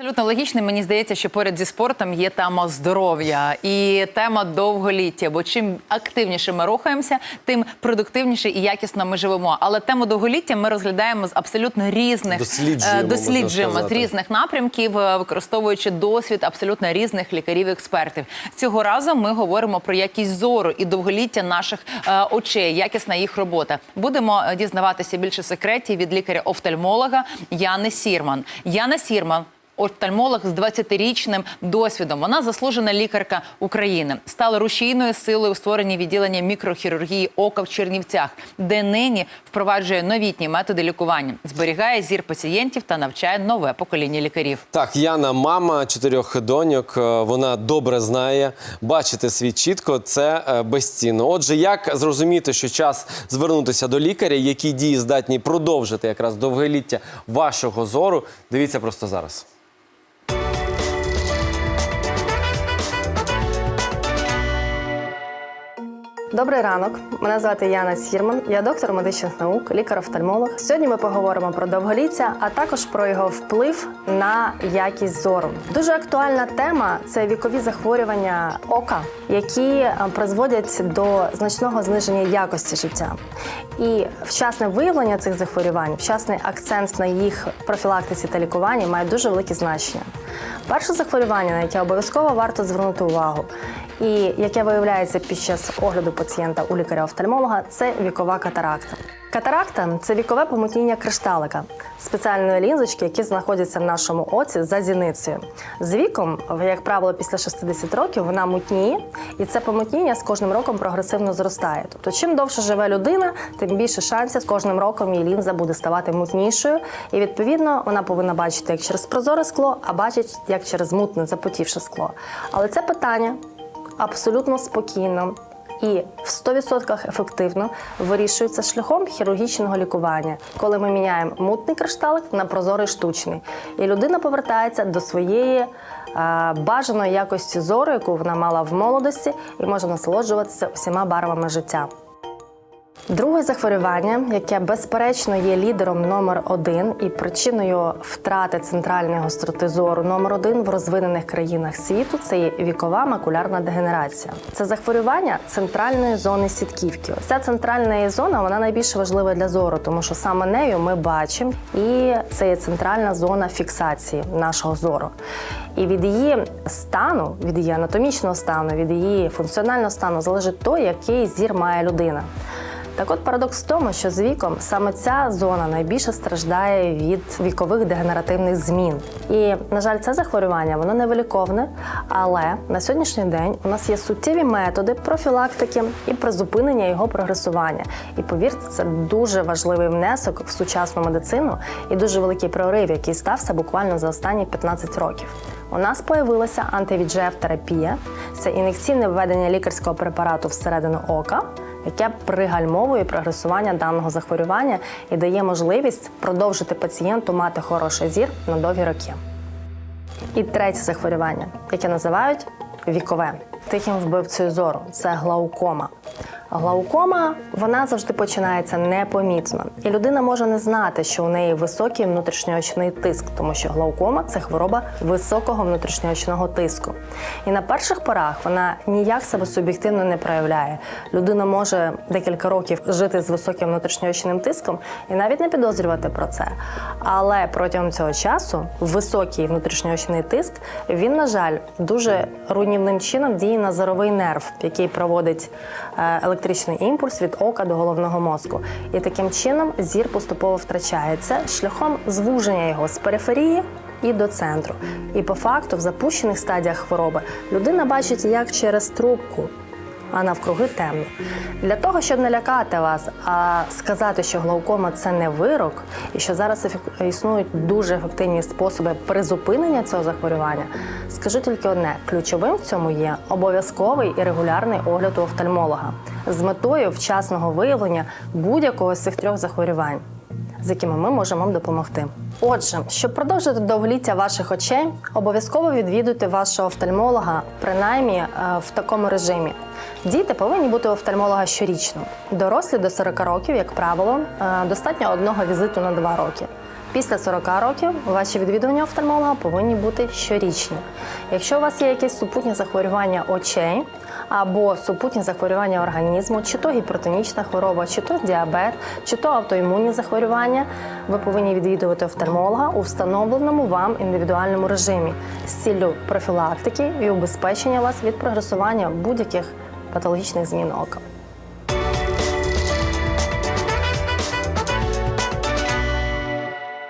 Абсолютно логічним. Мені здається, що поряд зі спортом є тема здоров'я і тема довголіття. Бо чим активніше ми рухаємося, тим продуктивніше і якісно ми живемо. Але тему довголіття ми розглядаємо з абсолютно різних Досліджуємо, е, досліджуємо з різних напрямків, е, використовуючи досвід абсолютно різних лікарів експертів. Цього разу ми говоримо про якість зору і довголіття наших е, очей, якісна їх робота. Будемо дізнаватися більше секретів від лікаря-офтальмолога Яни Сірман. Яна Сірман. Офтальмолог з 20-річним досвідом. Вона заслужена лікарка України. Стала рушійною силою у створенні відділення мікрохірургії ока в Чернівцях, де нині впроваджує новітні методи лікування, зберігає зір пацієнтів та навчає нове покоління лікарів. Так, Яна, мама чотирьох доньок. е, Вона добре знає. Бачити світ чітко це е, безцінно. Отже, як зрозуміти, що час звернутися до лікаря, які дії здатні продовжити якраз довголіття вашого зору? Дивіться просто зараз. Добрий ранок. Мене звати Яна Сірман. Я доктор медичних наук, лікар-офтальмолог. Сьогодні ми поговоримо про довголіття, а також про його вплив на якість зору. Дуже актуальна тема це вікові захворювання ока, які е, призводять до значного зниження якості життя. І вчасне виявлення цих захворювань, вчасний акцент на їх профілактиці та лікуванні має дуже велике значення. Перше захворювання, на яке обов'язково варто звернути увагу, і яке виявляється під час огляду пацієнта у лікаря-офтальмолога, це вікова катаракта. Катаракта це вікове помутніння кришталика, спеціальної лінзочки, які знаходяться в нашому оці за зіницею. З віком, як правило, після 60 років вона мутніє, і це помутніння з кожним роком прогресивно зростає. Тобто, чим довше живе людина, тим більше шансів з кожним роком її лінза буде ставати мутнішою, і відповідно вона повинна бачити як через прозоре скло, а бачить як через мутне запотівше скло. Але це питання абсолютно спокійно і в 100% ефективно вирішується шляхом хірургічного лікування, коли ми міняємо мутний кришталик на прозорий штучний, і людина повертається до своєї. е, Бажаної якості зору, яку вона мала в молодості, і може насолоджуватися всіма барвами життя. Друге захворювання, яке безперечно є лідером номер один і причиною втрати центральної гостроти зору номер один в розвинених країнах світу, це є вікова макулярна дегенерація. Це захворювання центральної зони сітківки. Ця центральна зона вона найбільш важлива для зору, тому що саме нею ми бачимо, і це є центральна зона фіксації нашого зору. І від її стану, від її анатомічного стану, від її функціонального стану залежить то, який зір має людина. Так от парадокс в тому, що з віком саме ця зона найбільше страждає від вікових дегенеративних змін. І, на жаль, це захворювання воно невиліковне, але на сьогоднішній день у нас є суттєві методи профілактики і призупинення його прогресування. І повірте, це дуже важливий внесок в сучасну медицину і дуже великий прорив, який стався буквально за останні 15 років. У нас появилася антивіджеф терапія це ін'єкційне введення лікарського препарату всередину ока яке пригальмовує прогресування даного захворювання і дає можливість продовжити пацієнту мати хороший зір на довгі роки. І третє захворювання, яке називають вікове, тихим вбивцею зору це глаукома. Глаукома вона завжди починається непомітно, і людина може не знати, що у неї високий внутрішньоочний тиск, тому що глаукома це хвороба високого внутрішньоочного тиску. І на перших порах вона ніяк себе суб'єктивно не проявляє. Людина може декілька років жити з високим внутрішньоочним тиском і навіть не підозрювати про це. Але протягом цього часу високий внутрішньоочний тиск він, на жаль, дуже руйнівним чином діє на зоровий нерв, який проводить е, електричний імпульс від ока до головного мозку. І таким чином зір поступово втрачається шляхом звуження його з периферії. І до центру. І по факту, в запущених стадіях хвороби людина бачить як через трубку, а навкруги темно. Для того, щоб не лякати вас, а сказати, що глаукома це не вирок, і що зараз існують дуже ефективні способи призупинення цього захворювання, скажу тільки одне: ключовим в цьому є обов'язковий і регулярний огляд у офтальмолога з метою вчасного виявлення будь-якого з цих трьох захворювань. З якими ми можемо вам допомогти. Отже, щоб продовжити довголіття ваших очей, обов'язково відвідуйте вашого офтальмолога, принаймні е, в такому режимі. Діти повинні бути у офтальмолога щорічно. Дорослі до 40 років, як правило, е, достатньо одного візиту на 2 роки. Після 40 років ваші відвідування офтальмолога повинні бути щорічні. Якщо у вас є якесь супутнє захворювання очей або супутні захворювання організму, чи то гіпертонічна хвороба, чи то діабет, чи то автоімунні захворювання, ви повинні відвідувати офтальмолога у встановленому вам індивідуальному режимі з ціллю профілактики і убезпечення вас від прогресування будь-яких патологічних змін ока.